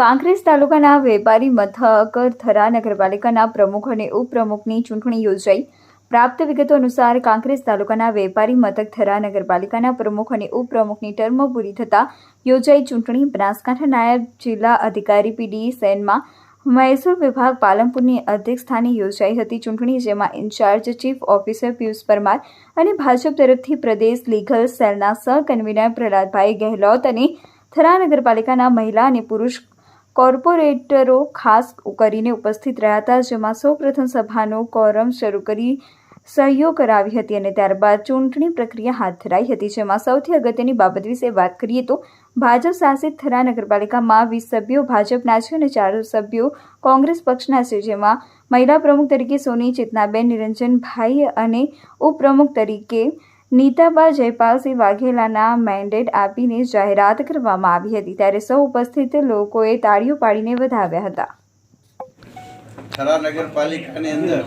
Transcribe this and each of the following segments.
કાંકરેજ તાલુકાના વેપારી મથક થરા નગરપાલિકાના પ્રમુખ અને ઉપપ્રમુખની ચૂંટણી યોજાઈ. પ્રાપ્ત વિગતો અનુસાર કાંકરેજ તાલુકાના વેપારી મથક થરા નગરપાલિકાના પ્રમુખ અને ઉપપ્રમુખની ટર્મ પૂરી થતાં યોજાઈ ચૂંટણી. બનાસકાંઠા નાયબ જિલ્લા અધિકારી પીડી સેનમાં મહેસૂલ વિભાગ પાલનપુરની અધ્યક્ષ સ્થાને યોજાઈ હતી ચૂંટણી, જેમાં in charge chief officer Piyush Parmar અને ભાજપ તરફથી પ્રદેશ લીગલ સેલના સહ કન્વીનર પ્રહલાદભાઈ ગહેલોત અને થરા નગરપાલિકાના મહિલા અને પુરુષ કોર્પોરેટરો ખાસ કરીને ઉપસ્થિત રહ્યા હતા, જેમાં સૌપ્રથમ સભાનો કોરમ શરૂ કરી સહયોગ કરાવી હતી અને ત્યારબાદ ચૂંટણી પ્રક્રિયા હાથ ધરાઈ હતી, જેમાં સૌથી અગત્યની બાબત વિશે વાત કરીએ તો ભાજપ શાસિત થરા નગરપાલિકામાં વીસ સભ્યો ભાજપના છે અને ચાર સભ્યો કોંગ્રેસ પક્ષના છે, જેમાં મહિલા પ્રમુખ તરીકે સોની ચેતનાબેન, નિરંજનભાઈ અને ઉપપ્રમુખ તરીકે નીતાબા જયપાલસિંહ વાઘેલાના મેન્ડેટ આપીને જાહેરાત કરવામાં આવી હતી. ત્યારે સૌ ઉપસ્થિત લોકોએ તાળીઓ પાડીને વધાવ્યા હતા. થરા નગરપાલિકાની અંદર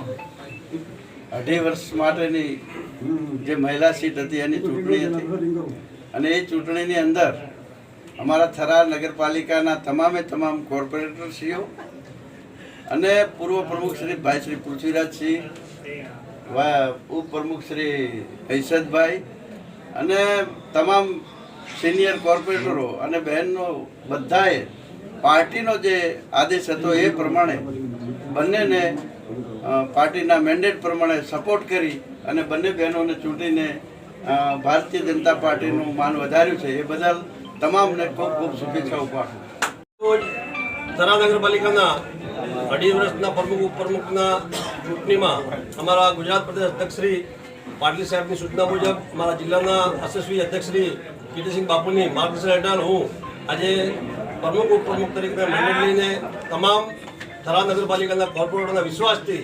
અઢી વર્ષ માટેની જે મહિલા સીટ હતી, એની ચૂંટણી હતી. અને એ ચૂંટણીની અંદર અમારા થરા નગરપાલિકાના તમામે તમામ કોર્પોરેટરશ્રીઓ અને પૂર્વ પ્રમુખ શ્રી ભાઈ શ્રી પૃથ્વીરાજસિંહ ઉપપ્રમુખ શ્રી હૈસદભાઈ અને તમામ સિનિયર કોર્પોરેટરો અને બહેનો બધાએ પાર્ટીનો જે આદેશ હતો એ પ્રમાણે બંનેને પાર્ટીના મેન્ડેટ પ્રમાણે સપોર્ટ કરી અને બંને બહેનોને ચૂંટીને ભારતીય જનતા પાર્ટીનું માન વધાર્યું છે. એ બદલ તમામને ખૂબ ખૂબ શુભેચ્છાઓ પાઠવું. નગરપાલિકાના અઢી વર્ષના પ્રમુખ, ઉપપ્રમુખના ચૂંટણીમાં અમારા ગુજરાત પ્રદેશ અધ્યક્ષ શ્રી પાટીલ સાહેબની સૂચના મુજબ અમારા જિલ્લાના અશસ્વી અધ્યક્ષ શ્રી કીર્તિસિંહ બાપુની માર્ગદર્શન હેઠળ હું આજે પ્રમુખ, ઉપપ્રમુખ તરીકે મેન્ડેટ લઈને તમામ થરા નગરપાલિકાના કોર્પોરેટરના વિશ્વાસથી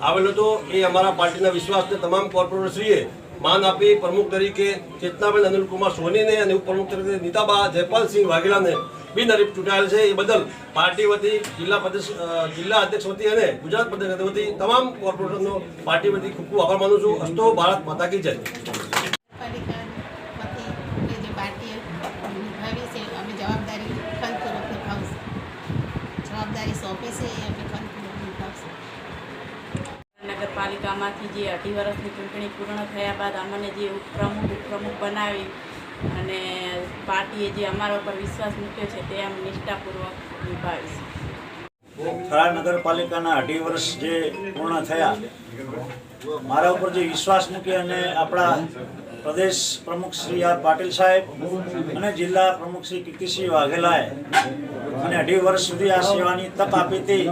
આવેલો હતો. એ અમારા પાર્ટીના વિશ્વાસને તમામ કોર્પોરેટરશ્રીએ માન આપી પ્રમુખ તરીકે ચેતનાબેન અનિલકુમાર સોનીને અને ઉપપ્રમુખ તરીકે નીતાબા જયપાલસિંહ વાઘેલાને બિનહરીફ ચૂંટાયેલ છે. એ બદલ પાર્ટી વતી જિલ્લા પ્રદેશ જિલ્લા અધ્યક્ષ વતી અને ગુજરાત પ્રદેશ વતી તમામ કોર્પોરેશનનો પાર્ટી વતી ખૂબ ખૂબ આભાર માનું છું. અસ્તો ભારત માતા કી જય. પાલિકામાંથી કે જે પાર્ટીએ નિભાવી છે અમે જવાબદારી સોંપી છે એ અમે નગરપાલિકામાંથી જે અઢી વર્ષની ચૂંટણી પૂર્ણ થયા બાદ અમને જે ઉપપ્રમુખ ઉપપ્રમુખ બનાવી અને પાર્ટીએ જે અમારા ઉપર વિશ્વાસ મૂક્યો છે તે અમે નિષ્ઠાપૂર્વક નિભાવીશું. થરા નગરપાલિકાના અઢી વર્ષ જે પૂર્ણ થયા, મારા ઉપર જે વિશ્વાસ મૂકી અને આપણા પ્રદેશ પ્રમુખ શ્રી આર પાટીલ સાહેબ અને જિલ્લા પ્રમુખ શ્રી કીર્તિસિંહ વાઘેલાએ અને અઢી વર્ષ સુધી આ સેવાની તક આપી હતી.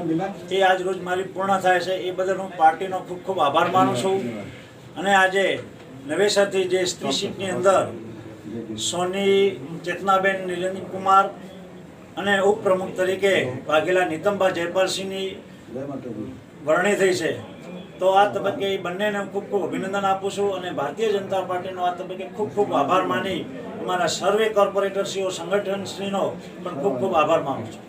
એ આજ રોજ મારી પૂર્ણ થાય છે. એ બદલ હું પાર્ટીનો ખૂબ ખૂબ આભાર માનું છું. અને આજે નવેસરથી જે સ્ત્રી સીટની અંદર સોની ચેતનાબેન નિરંજન કુમાર અને ઉપપ્રમુખ તરીકે વાઘેલા નીતમબા જયપાલસિંહની વરણી થઈ છે. તો આ તબક્કે બંનેને હું ખૂબ ખૂબ અભિનંદન આપું છું અને ભારતીય જનતા પાર્ટીનો આ તબક્કે ખૂબ ખૂબ આભાર માની અમારા સર્વે કોર્પોરેટરશ્રીઓ, સંગઠનશ્રીનો પણ ખૂબ ખૂબ આભાર માનું છું.